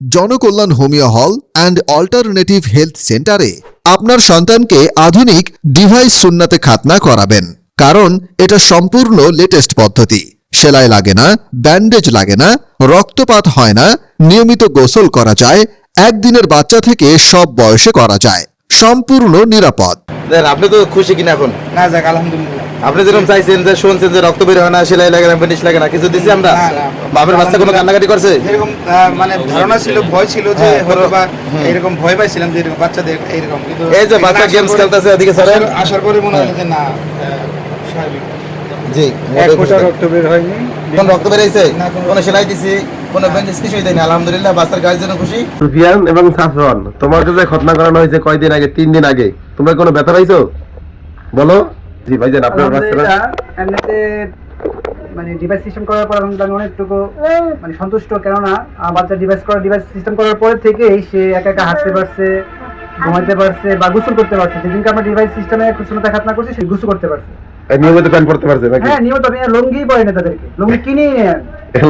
Janakalyan homeo hall and alternative health সেন্টারে আপনার সন্তানকে আধুনিক ডিভাইস সুন্নাতে খাতনা করাবেন। কারণ এটা সম্পূর্ণ লেটেস্ট পদ্ধতি। সেলাই লাগে না ব্যান্ডেজ লাগে না রক্তপাত হয় না নিয়মিত গোসল করা যায় একদিনের বাচ্চা থেকে সব বয়সে করা যায়। সম্পূর্ণ নিরাপদ। আপনি তো খুশি কিনা এখন? না যাক আলহামদুলিল্লাহ। আপনি যেরকম চাইছেন যে শুনছেন যে রক্ত বের হয় না সেলাই লাগে না ব্যান্ডেজ লাগে না কিছু দিছি আমরা। বাপের বাচ্চা কোনো কান্নাকাটি করছে? যেরকম আহ, মানে ধারণা ছিল ভয় ছিল যে হ্যাঁ, হয়তো বা এরকম ভয় পাইছিলাম যে এরকম বাচ্চাদের এরকম কিন্তু এই যে বাচ্চা গেমস খেলতেছে এদিকে সরেন আসার- পরে মনে হলো যে না স্বাভাবিক। জি এক ফোঁটা রক্ত বের হয়নি। কোন রক্ত বেরিয়েছে না, কোনো- সেলাই দিছি কোনো ব্যান্ডেজ কিছুই দেয়নি। আলহামদুলিল্লাহ বাচ্চার গায়ের জন্য খুশি। সুফিয়ান এবং সাফরন তোমার কাছে খতনা করানো হয়েছে কয়দিন আগে? তিন দিন আগে। তোমরা কোনো ব্যথা পাইছো? বলো। জি ভাইজান আপনার এমনিতে মানে ডিভাইস সিস্টেম করার পর আমি অনেকটুকু মানে সন্তুষ্ট কেননা বাচ্চা ডিভাইস করা ডিভাইস সিস্টেম করার পরে থেকেই সে একা একা হাঁটতে পারছে ঘুমাইতে পারছে বা গোসল করতে পারছে। যেদিনকে আমরা ডিভাইস সিস্টেমে সুন্দর খাতনা করছি সে গোসল করতে পারছে। নিয়মিত প্যান্ট পড়তে পারছে নাকি? হ্যাঁ নিয়মিত আমি লুঙ্গি পরে না তাদেরকে। লুঙ্গি কিনে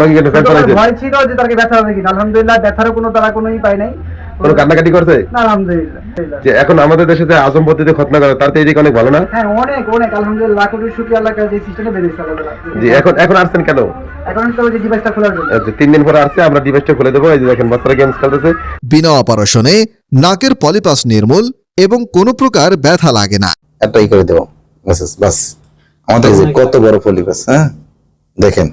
লঙ্গি কেন প্যান্ট ভয় ছিল যে তাকে ব্যথা হবে কিনা। আলহামদুলিল্লাহ ব্যথারও কোনো তারা কোনোই পায় নাই। কোনো কান্নাকাটি করছে? যে এখন আমাদের দেশে যে আজম পদ্ধতিতে খতনা করে তার তো এদিকে অনেক ভালো না? হ্যাঁ অনেক অনেক আলহামদুলিল্লাহ। লাখ কোটি শুক্রিয়া আল্লাহ যে সিস্টেমে বেরিয়েছে জি এখন এখন আসছেন কেন? এখন তো ওই যে ডিভাইসটা খোলার জন্য। আচ্ছা, তিন দিন পরে আসছে আমরা ডিভাইসটা খুলে দেবো। এই যে দেখেন বাচ্চারা গেমস খেলতেছে। বিনা অপারেশনে নাকের পলিপাস নির্মূল এবং কোনো প্রকার ব্যথা লাগে না। একটাই করে দেবো। বাস বাস আমাদের কত বড় পলিপাস হ্যাঁ? দেখেন।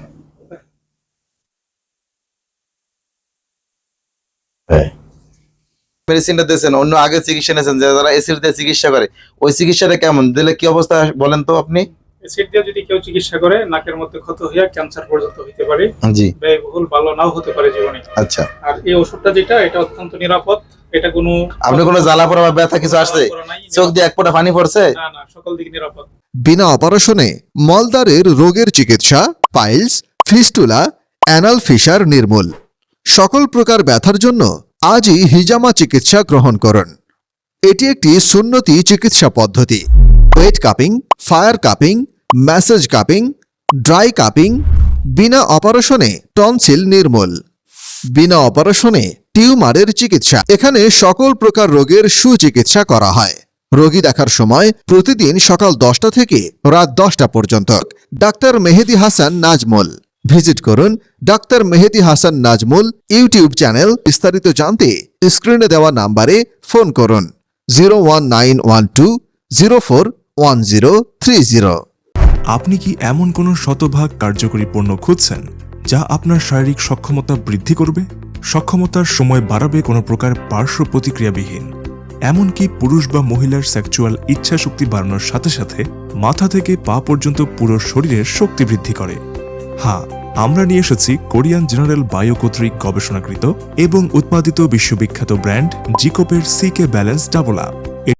মেডিসিনটা দিয়েছেন অন্য আগে চিকিৎসা নিয়েছেন যে যারা এসির দিয়ে চিকিৎসা করে ওই চিকিৎসাটা কেমন? দিলে কি অবস্থা বলেন তো আপনি? এসিড দিয়ে যদি কেউ চিকিৎসা করে নাকের মধ্যে ক্ষত হইয়া ক্যান্সার পর্যন্ত হইতে পারে জি। ব্যয়বহুল ভালো নাও হতে পারে জীবনে। আচ্ছা। আর এই ওষুধটা যেটা এটা অত্যন্ত নিরাপদ। এটা কোনো আপনি কোনো জ্বালা পড়া বা ব্যথা কিছু আসছে? চোখ দিয়ে এক ফোঁটা পানি পড়ছে? না না সকল দিক নিরাপদ। বিনা অপারেশনে মলদারের রোগের চিকিৎসা পাইলস ফিস্টুলা অ্যানাল ফিসার নির্মূল। সকল প্রকার ব্যথার জন্য আজই হিজামা চিকিৎসা গ্রহণ করুন। এটি একটি সুন্নতি চিকিৎসা পদ্ধতি। Wet cupping, fire cupping, massage cupping, dry cupping, বিনা অপারেশনে টনসিল নির্মূল। বিনা অপারেশনে টিউমারের চিকিৎসা। এখানে সকল প্রকার রোগের সুচিকিৎসা করা হয়। রোগী দেখার সময় প্রতিদিন সকাল দশটা থেকে রাত দশটা পর্যন্ত। ডাক্তার মেহেদি হাসান নাজমুল। ভিজিট করুন doctor Mehedi Hasan Nazmul YouTube channel বিস্তারিত জানতে স্ক্রিনে দেওয়া নাম্বারে ফোন করুন zero one nine one two, zero four one zero three zero. আপনি কি এমন কোনো শতভাগ কার্যকরী পণ্য খুঁজছেন যা আপনার শারীরিক সক্ষমতা বৃদ্ধি করবে? সক্ষমতার সময় বাড়াবে কোনো প্রকার পার্শ্ব প্রতিক্রিয়াবিহীন। এমনকি পুরুষ বা মহিলার সেক্সুয়াল ইচ্ছা শক্তি বাড়ানোর সাথে সাথে মাথা থেকে পা পর্যন্ত পুরো শরীরের শক্তি বৃদ্ধি করে? হ্যাঁ আমরা নিয়ে এসেছি কোরিয়ান জেনারেল বায়ো কর্তৃক গবেষণাকৃত এবং উৎপাদিত বিশ্ববিখ্যাত ব্র্যান্ড জিকোপের সিকে ব্যালেন্স ডাবল আপ।